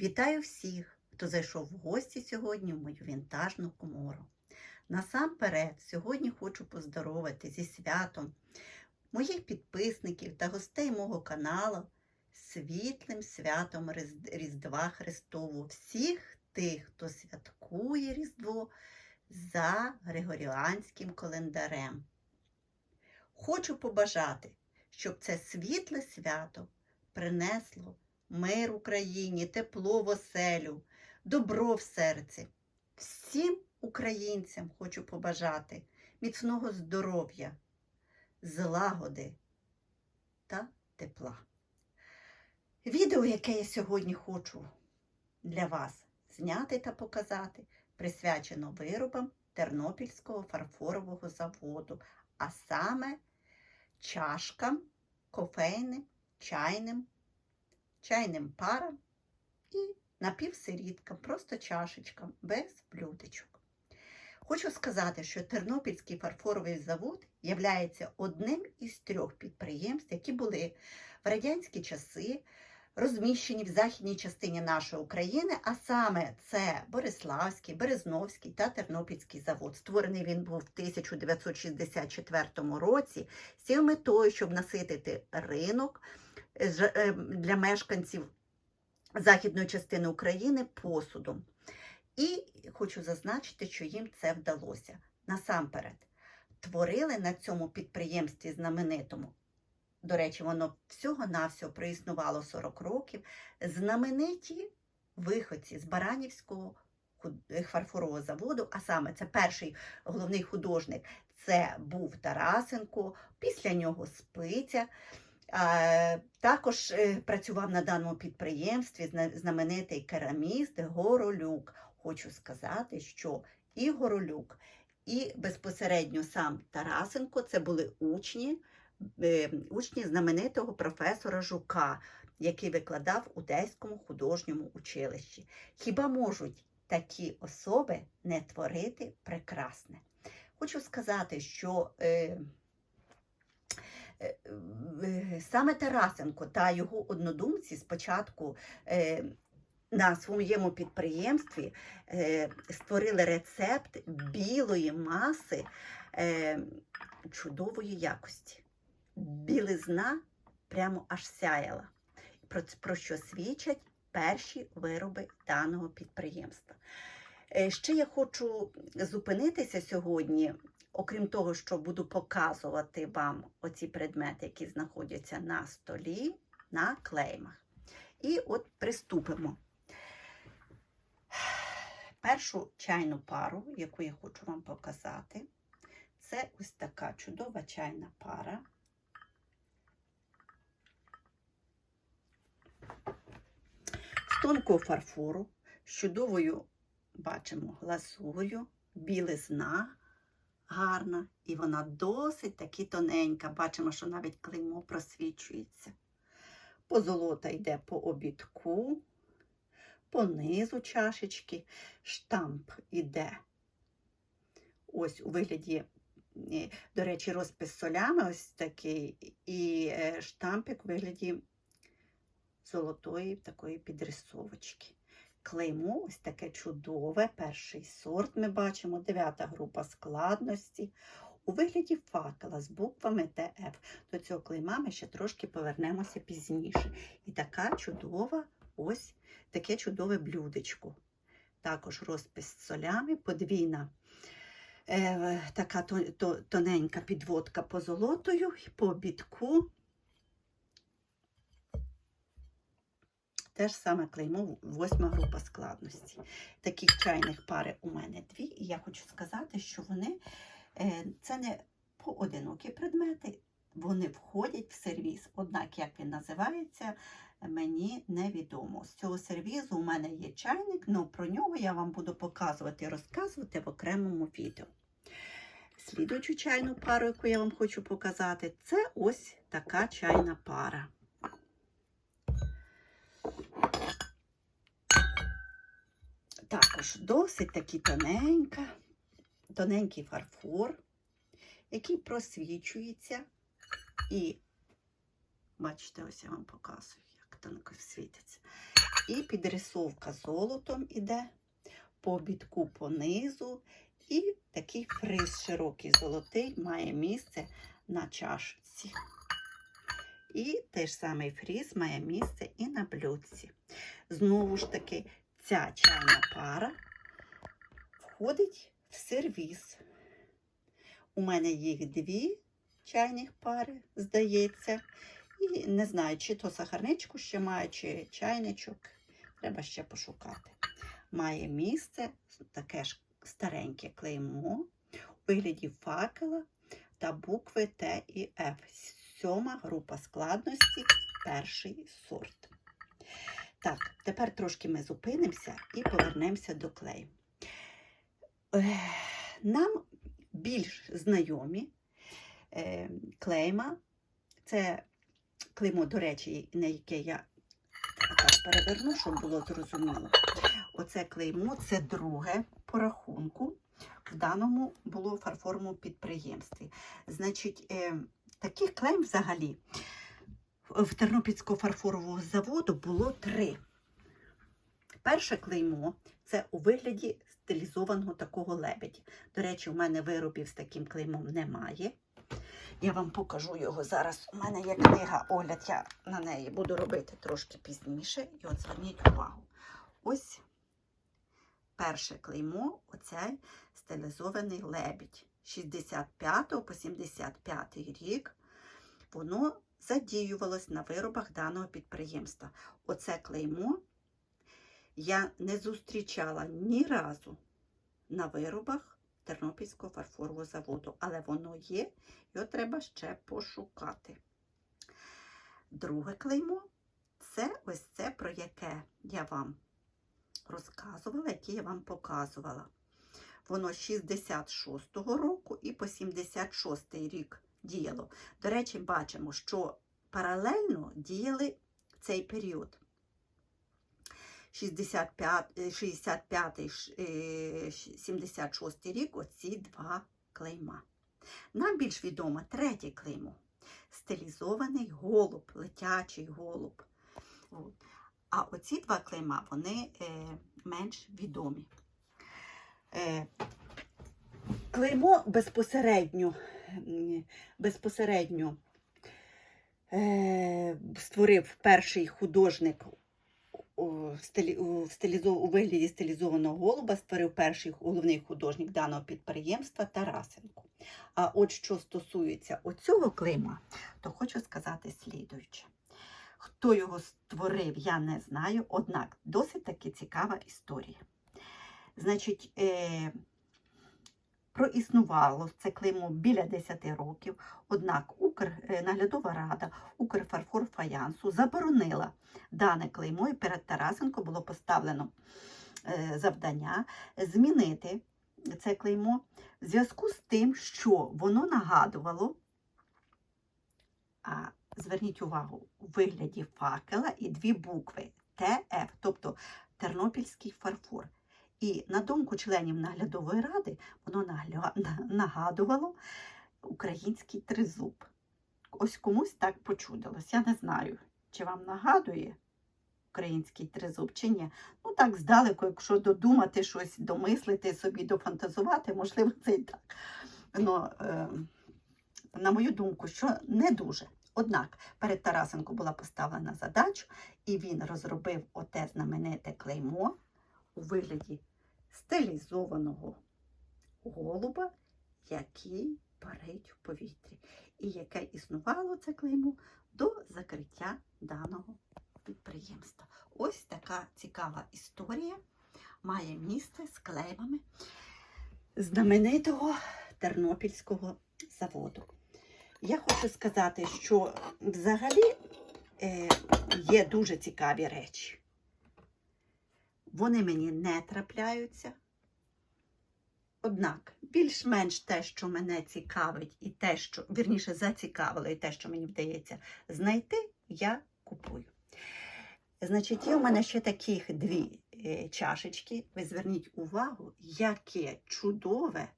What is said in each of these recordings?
Вітаю всіх, хто зайшов в гості сьогодні в мою вінтажну комору. Насамперед, сьогодні хочу поздоровити зі святом моїх підписників та гостей мого каналу світлим святом Різдва Христову, всіх тих, хто святкує Різдво за Григоріанським календарем. Хочу побажати, щоб це світле свято принесло мир Україні, тепло в оселю, добро в серці. Всім українцям хочу побажати міцного здоров'я, злагоди та тепла. Відео, яке я сьогодні хочу для вас зняти та показати, присвячено виробам Тернопільського фарфорового заводу, а саме чашкам, кофейним, чайним, чайним парам і напівсирідкам, просто чашечкам, без блюдечок. Хочу сказати, що Тернопільський фарфоровий завод є одним із трьох підприємств, які були в радянські часи розміщені в західній частині нашої України, а саме це Бориславський, Березновський та Тернопільський завод. Створений він був в 1964 році з метою, щоб наситити ринок для мешканців західної частини України посудом. І хочу зазначити, що їм це вдалося. Насамперед, творили на цьому підприємстві знаменитому. До речі, воно всього-навсього проіснувало 40 років. Знамениті виходці з Баранівського е, фарфорового заводу, а саме це перший головний художник, це був Тарасенко, після нього Спиця. Також е, працював на даному підприємстві знаменитий кераміст Горолюк. Хочу сказати, що і Горолюк, і безпосередньо сам Тарасенко це були учні, е, учні знаменитого професора Жука, який викладав у Одеському художньому училищі. Хіба можуть такі особи не творити прекрасне? Хочу сказати, що е, саме Тарасенко та його однодумці спочатку е, на своєму підприємстві е, створили рецепт білої маси е, чудової якості. Білизна прямо аж сяяла, про, що свідчать перші вироби даного підприємства. Е, Ще я хочу зупинитися сьогодні, окрім того, що буду показувати вам оці предмети, які знаходяться на столі, на клеймах. І от приступимо. Першу чайну пару, яку я хочу вам показати, це ось така чудова чайна пара. З тонкого фарфору, з чудовою, бачимо, глазур'ю, білизна гарна, і вона досить таки тоненька. Бачимо, що навіть клеймо просвічується. Позолота йде по обідку, по низу чашечки, штамп іде. Ось у вигляді, е, до речі, розпис солями ось такий, і е, штампик у вигляді золотої такої підрисовочки. Клеймо ось таке чудове, перший сорт ми бачимо, дев'ята група складності. У вигляді факела з буквами ТФ. До цього клейма ми ще трошки повернемося пізніше. І така чудова, ось таке чудове блюдечко. Також розпис з солями, подвійна е, така то- то- тоненька підводка по золотою, обідку. Теж саме клеймо восьма група складності. Таких чайних пари у мене дві, і я хочу сказати, що вони е, це не поодинокі предмети, вони входять в сервіз. Однак, як він називається, мені невідомо. З цього сервізу у мене є чайник, але про нього я вам буду показувати і розказувати в окремому відео. Слідуючу чайну пару, яку я вам хочу показати, це ось така чайна пара. Також досить таки тоненька, тоненький фарфор, який просвічується. І, бачите, ось я вам показую, як тонко світиться. І підрисовка золотом іде, по обідку понизу. І такий фриз широкий золотий має місце на чашці. І той ж самий фріз має місце і на блюдці. Знову ж таки, ця чайна пара входить в сервіз. У мене їх дві чайних пари, здається. І не знаю, чи то сахарничку ще має, чи чайничок. Треба ще пошукати. Має місце таке ж стареньке клеймо у вигляді факела та букви Т і Ф. Сьома група складності, перший сорт. Так, тепер трошки ми зупинимося і повернемося до клею. Е, Нам більш знайомі е, клейма. Це клеймо, до речі, на яке я так переверну, щоб було зрозуміло. Оце клеймо це друге по рахунку. В даному було фарфоровому підприємстві. Значить, е, таких клейм взагалі в Тернопільського фарфорового заводу було три. Перше клеймо це у вигляді стилізованого такого лебеді. До речі, у мене виробів з таким клеймом немає. Я вам покажу його зараз. У мене є книга огляд, я на неї буду робити трошки пізніше. І от зверніть увагу. Ось перше клеймо оцей стилізований лебідь. 65 по 75 рік воно задіювалось на виробах даного підприємства. Оце клеймо я не зустрічала ні разу на виробах Тернопільського фарфорового заводу, але воно є, його треба ще пошукати. Друге клеймо це ось це, про яке я вам розказувала, яке я вам показувала. Воно 66-го року і по 76-й рік діяло. До речі, бачимо, що паралельно діяли цей період. 65-76 рік оці два клейма. Нам більш відомо третє клеймо. Стилізований голуб, летячий голуб. А оці два клейма вони е, менш відомі. Е, клеймо безпосередньо, безпосередньо е, створив перший художник у, вигляді стилізованого голуба, створив перший головний художник даного підприємства Тарасенко. А от що стосується оцього клейма, то хочу сказати слідуюче. Хто його створив, я не знаю, однак досить таки цікава історія. Значить, проіснувало це клеймо біля 10 років, однак е, наглядова рада Укрфарфор Фаянсу заборонила дане клеймо, і перед Тарасенко було поставлено е, завдання змінити це клеймо в зв'язку з тим, що воно нагадувало, а зверніть увагу, у вигляді факела і дві букви ТФ, тобто Тернопільський фарфор. І на думку членів наглядової ради, воно нагля... нагадувало український тризуб. Ось комусь так почудилось. Я не знаю, чи вам нагадує український тризуб, чи ні. Ну, так, здалеку, якщо додумати щось, домислити собі, дофантазувати, можливо, це і так. Ну, е, на мою думку, що не дуже. Однак перед Тарасенко була поставлена задача, і він розробив оте знамените клеймо у вигляді стилізованого голуба, який парить в повітрі, і яке існувало це клеймо до закриття даного підприємства. Ось така цікава історія має місце з клеймами знаменитого Тернопільського заводу. Я хочу сказати, що взагалі е, є дуже цікаві речі. Вони мені не трапляються. Однак, більш-менш те, що мене цікавить, і те, що, вірніше, зацікавило, і те, що мені вдається знайти, я купую. Значить, є у мене ще таких дві е, чашечки. Ви зверніть увагу, яке чудове,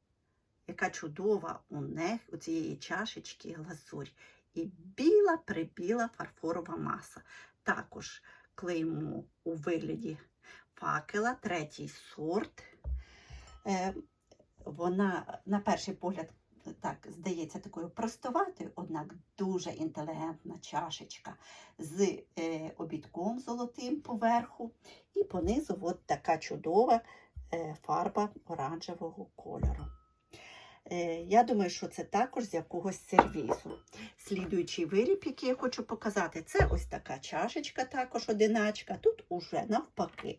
яка чудова у них у цієї чашечки глазурь. І біла прибіла фарфорова маса. Також клеймо у вигляді факела, третій сорт. Е, Вона, на перший погляд, так здається такою простоватою, однак дуже інтелігентна чашечка з е, обідком золотим поверху, і понизу от така чудова е, фарба оранжевого кольору. Е, Я думаю, що це також з якогось сервізу. Слідуючий виріб, який я хочу показати, це ось така чашечка, також одиначка. Тут уже навпаки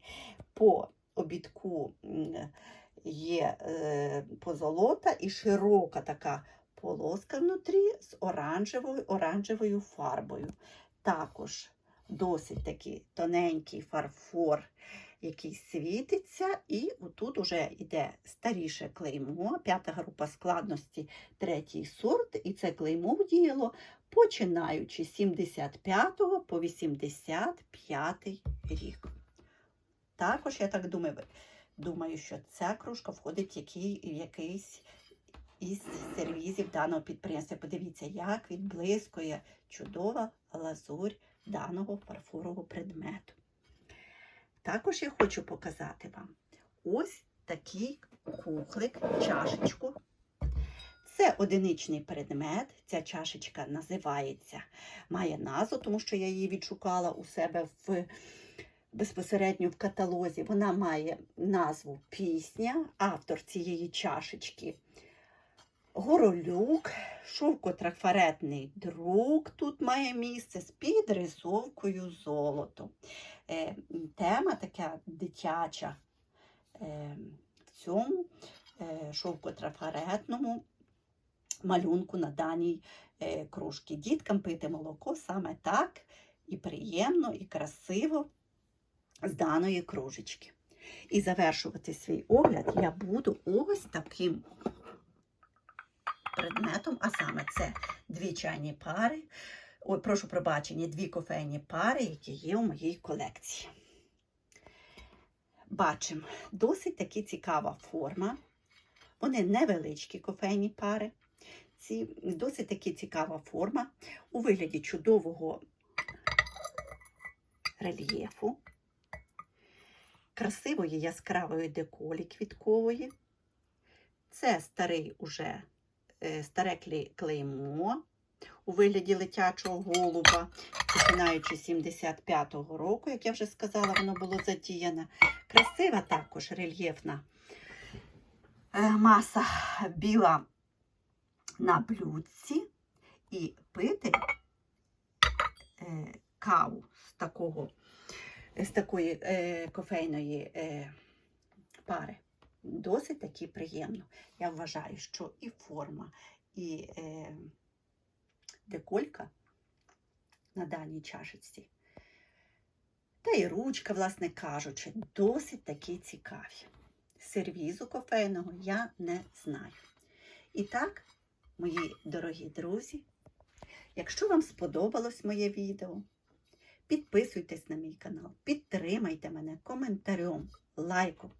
по обідку є е, позолота і широка така полоска внутрі з оранжевою, оранжевою фарбою. Також досить такий тоненький фарфор, який світиться, і отут уже йде старіше клеймо, п'ята група складності, третій сорт, і це клеймо діяло починаючи з 75 по 85 рік. Також, я так думаю, думаю, що ця кружка входить в який, в якийсь із сервізів даного підприємства. Подивіться, як відблискує чудова лазурь даного фарфорового предмету. Також я хочу показати вам ось такий кухлик, чашечку. Це одиничний предмет. Ця чашечка називається, має назву, тому що я її відшукала у себе в безпосередньо в каталозі. Вона має назву Пісня, автор цієї чашечки. Горолюк, шовкотрафаретний друк тут має місце з підрисовкою золоту. Е, тема така дитяча е, в цьому е, шовкотрафаретному малюнку на даній е, кружці. Діткам пити молоко саме так і приємно, і красиво з даної кружечки. І завершувати свій огляд я буду ось таким предметом, а саме це дві чайні пари, ой, прошу пробачення, дві кофейні пари, які є у моїй колекції. Бачимо, досить таки цікава форма. Вони невеличкі кофейні пари. Ці досить таки цікава форма у вигляді чудового рельєфу, красивої яскравої деколі квіткової. Це старий уже старе клей- клеймо у вигляді летячого голуба, починаючи з 75-го року, як я вже сказала, воно було затіяне. Красива також рельєфна е, маса біла на блюдці і пити е, каву з такого, з такої е, кофейної е, пари. Досить таки приємно. Я вважаю, що і форма, і е, деколька на даній чашечці, та і ручка, власне кажучи, досить таки цікаві. Сервізу кофейного я не знаю. І так, мої дорогі друзі, якщо вам сподобалось моє відео, підписуйтесь на мій канал, підтримайте мене коментарем, лайком.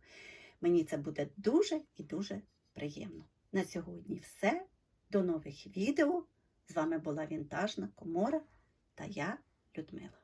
Мені це буде дуже і дуже приємно. На сьогодні все. До нових відео. З вами була Вінтажна Комора та я, Людмила.